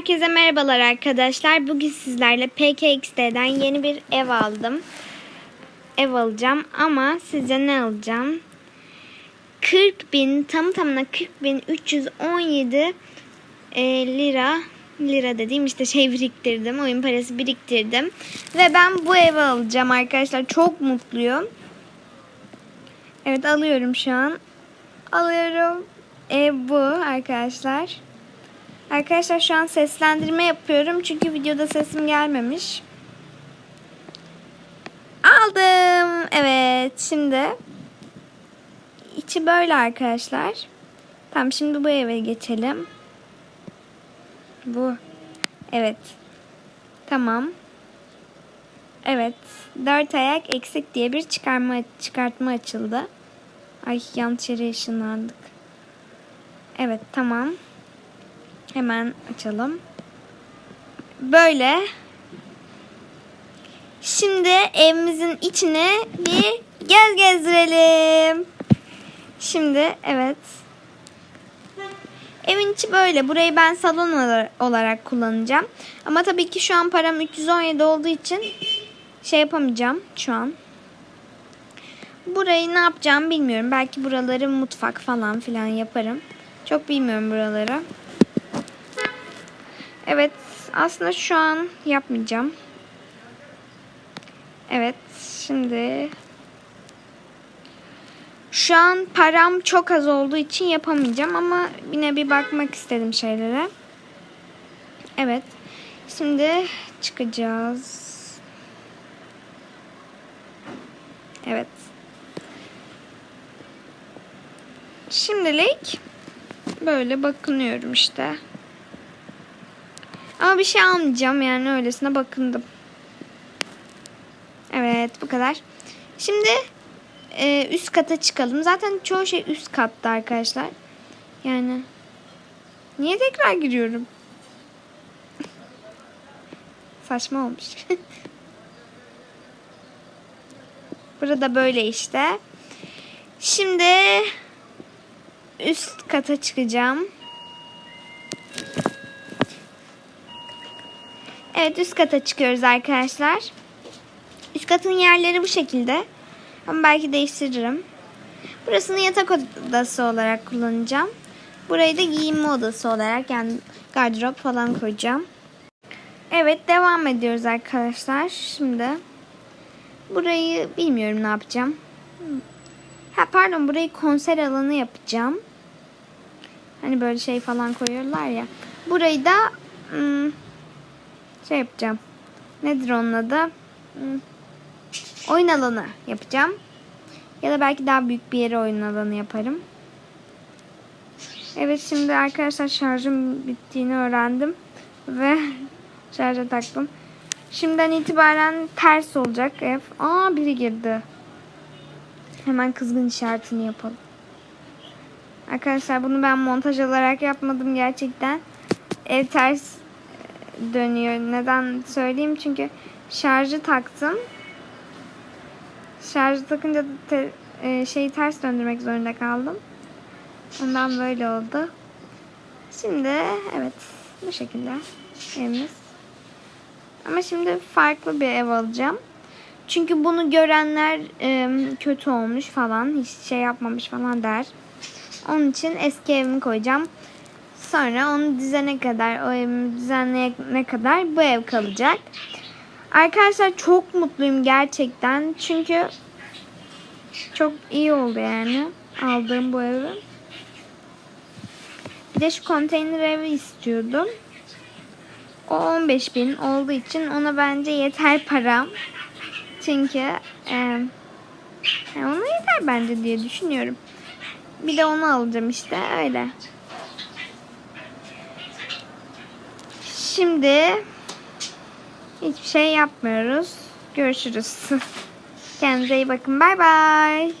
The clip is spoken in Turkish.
Herkese merhabalar arkadaşlar. Bugün sizlerle PKXD'den yeni bir ev aldım. Ev alacağım ama size ne alacağım? 40 bin, tam tamına 40 bin 317 e, lira lira dediğim işte şey biriktirdim. Oyun parası biriktirdim. Ve ben bu evi alacağım arkadaşlar. Çok mutluyum. Evet alıyorum şu an. Alıyorum. Ev bu arkadaşlar. Arkadaşlar şu an seslendirme yapıyorum. Çünkü videoda sesim gelmemiş. Aldım. Evet şimdi. içi böyle arkadaşlar. Tamam şimdi bu eve geçelim. Bu. Evet. Tamam. Evet. Dört ayak eksik diye bir çıkarma çıkartma açıldı. Ay yanlış yere ışınlandık. Evet tamam. Hemen açalım. Böyle. Şimdi evimizin içine bir gez gezdirelim. Şimdi evet. Evin içi böyle. Burayı ben salon olarak kullanacağım. Ama tabii ki şu an param 317 olduğu için şey yapamayacağım şu an. Burayı ne yapacağım bilmiyorum. Belki buraları mutfak falan filan yaparım. Çok bilmiyorum buraları. Evet aslında şu an yapmayacağım. Evet şimdi şu an param çok az olduğu için yapamayacağım ama yine bir bakmak istedim şeylere. Evet. Şimdi çıkacağız. Evet. Şimdilik böyle bakınıyorum işte. Ama bir şey almayacağım yani öylesine bakındım. Evet bu kadar. Şimdi e, üst kata çıkalım. Zaten çoğu şey üst katta arkadaşlar. Yani niye tekrar giriyorum? Saçma olmuş. Burada böyle işte. Şimdi üst kata çıkacağım. Evet üst kata çıkıyoruz arkadaşlar. Üst katın yerleri bu şekilde. Ama belki değiştiririm. Burasını yatak odası olarak kullanacağım. Burayı da giyinme odası olarak yani gardırop falan koyacağım. Evet devam ediyoruz arkadaşlar. Şimdi burayı bilmiyorum ne yapacağım. Ha pardon burayı konser alanı yapacağım. Hani böyle şey falan koyuyorlar ya. Burayı da hmm, şey yapacağım. Nedir onun adı? Hmm, oyun alanı yapacağım. Ya da belki daha büyük bir yere oyun alanı yaparım. Evet şimdi arkadaşlar şarjım bittiğini öğrendim. Ve şarja taktım. Şimdiden itibaren ters olacak ev. Aa biri girdi. Hemen kızgın işaretini yapalım. Arkadaşlar bunu ben montaj olarak yapmadım gerçekten. Ev ters dönüyor. Neden söyleyeyim? Çünkü şarjı taktım. Şarjı takınca te, e, şeyi ters döndürmek zorunda kaldım. Ondan böyle oldu. Şimdi evet bu şekilde evimiz. Ama şimdi farklı bir ev alacağım. Çünkü bunu görenler e, kötü olmuş falan, hiç şey yapmamış falan der. Onun için eski evimi koyacağım. Sonra onu düzene kadar, o evimi düzenleyene kadar bu ev kalacak. Arkadaşlar çok mutluyum gerçekten. Çünkü çok iyi oldu yani aldığım bu evi. Bir de şu konteyner evi istiyordum. O 15 bin olduğu için ona bence yeter param. Çünkü e, ona yeter bence diye düşünüyorum. Bir de onu alacağım işte öyle. Şimdi hiçbir şey yapmıyoruz. Görüşürüz. Kendinize iyi bakın. Bay bay.